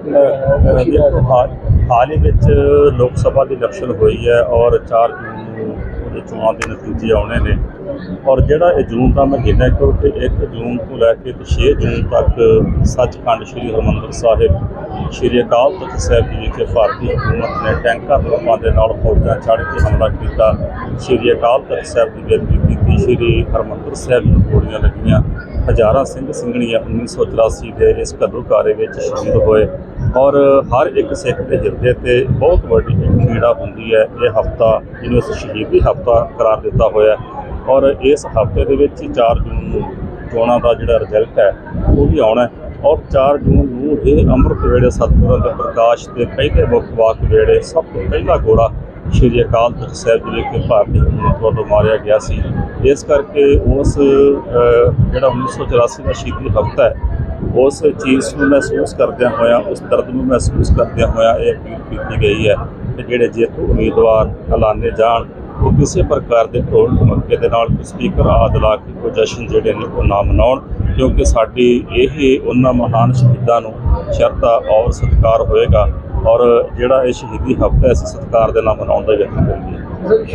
ਅ, ਹਾਲ ਹੀ ਵਿੱਚ ਲੋਕ ਸਭਾ ਦੀ ਇਲੈਕਸ਼ਨ ਹੋਈ ਹੈ ਔਰ 4 ਜੂਨ ਨੂੰ ਉਹਦੇ ਚੋਣਾਂ ਦੇ ਨਤੀਜੇ ਆਉਣੇ ਨੇ। ਔਰ ਜਿਹੜਾ ਇਹ ਜੂਨ ਦਾ ਮਹੀਨਾ ਹੈ ਕਿਉਂਕਿ 1 ਜੂਨ ਤੋਂ ਲੈ ਕੇ ਤੇ 6 ਜੂਨ ਤੱਕ ਸੱਚਖੰਡ ਸ੍ਰੀ ਹਰਿਮੰਦਰ ਸਾਹਿਬ ਸ੍ਰੀ ਅਕਾਲ ਤਖਤ ਸਾਹਿਬ ਜੀ ਵਿਖੇ ਭਾਰਤੀ ਹਕੂਮਤ ਨੇ ਟੈਂਕਾਂ ਬੰਬਾਂ ਦੇ ਨਾਲ ਫੌਜਾਂ ਚੜ੍ਹ ਕੇ ਹਮਲਾ ਕੀਤਾ। ਸ੍ਰੀ ਅਕਾਲ ਤਖਤ ਸਾਹਿਬ ਦੀ ਬੇਦਬੀ ਕੀਤੀ ਸ੍ਰੀ ਹਰਿਮੰਦਰ ਸਾਹਿਬ ਨੂੰ ਗੋਲੀਆਂ ਲੱਗੀਆਂ। ਹਜ਼ਾਰਾਂ ਸਿੰਘ ਸਿੰਘਣੀਆਂ 1984 ਦੇ ਇਸ ਘੱਲੂਘਾਰੇ ਵਿੱਚ ਸ਼ਹੀਦ ਹੋਏ ਔਰ ਹਰ ਇੱਕ ਸਿੱਖ ਦੇ ਹਿਰਦੇ ਤੇ ਬਹੁਤ ਵੱਡੀ ਪੀੜਾ ਹੁੰਦੀ ਹੈ। ਇਹ ਹਫਤਾ, ਜਿਹਨੂੰ ਅਸੀਂ ਸ਼ਹੀਦੀ ਹਫਤਾ ਕਰਾਰ ਦਿੱਤਾ ਹੋਇਆ ਔਰ ਇਸ ਹਫ਼ਤੇ ਦੇ ਵਿੱਚ ਹੀ 4 ਜੂਨ ਨੂੰ ਚੋਣਾਂ ਦਾ ਜਿਹੜਾ ਰਿਜ਼ਲਟ ਹੈ, ਉਹ ਵੀ ਆਉਣਾ ਔਰ 4 ਜੂਨ ਨੂੰ ਇਹ ਅੰਮ੍ਰਿਤ ਵੇਲੇ ਸਤਿਗੁਰਾਂ ਦੇ ਪ੍ਰਕਾਸ਼ ਦੇ ਪਹਿਲੇ ਮੁੱਖ ਵਾਕ ਵੇਲੇ ਸਭ ਤੋਂ ਪਹਿਲਾ ਗੋਲਾ ਸ਼੍ਰੀ ਅਕਾਲ ਤਖਤ ਸਾਹਿਬ ਜੀ ਵਿਖੇ ਭਾਰਤੀ ਹਕੂਮਤ ਵੱਲੋਂ ਮਾਰਿਆ ਗਿਆ ਸੀ। ਇਸ ਕਰਕੇ ਉਸ ਅ, ਜਿਹੜਾ 1984 ਦਾ ਸ਼ਹੀਦੀ ਹਫਤਾ ਹੈ ਉਸ ਚੀਜ਼ ਨੂੰ ਮਹਿਸੂਸ ਕਰਦਿਆਂ ਹੋਇਆਂ ਉਸ ਦਰਦ ਨੂੰ ਮਹਿਸੂਸ ਕਰਦਿਆਂ ਹੋਇਆਂ ਇਹ ਅਪੀਲ ਕੀਤੀ ਗਈ ਹੈ ਕਿ ਜਿਹੜੇ ਜੇਤੂ ਉਮੀਦਵਾਰ ਐਲਾਨੇ ਜਾਣ ਉਹ ਕਿਸੇ ਪ੍ਰਕਾਰ ਦੇ ਢੋਲ ਢਮੱਕੇ ਦੇ ਨਾਲ ਕੋਈ ਸਪੀਕਰ ਆਦਿ ਲਾ ਕੇ ਕੋਈ ਜਸ਼ਨ ਜਿਹੜੇ ਨੇ ਉਹ ਨਾ ਮਨਾਉਣ ਕਿਉਂਕਿ ਸਾਡੀ ਇਹ ਉਹਨਾਂ ਮਹਾਨ ਸ਼ਹੀਦਾਂ ਨੂੰ ਸ਼ਰਧਾ ਔਰ ਸਤਿਕਾਰ ਹੋਏਗਾ ਔਰ ਜਿਹੜਾ ਇਹ ਸ਼ਹੀਦੀ ਹਫਤਾ ਇਸ ਸਤਿਕਾਰ ਦੇ ਨਾਲ ਮਨਾਉਣ ਦਾ ਯਤਨ ਕਰੀਏ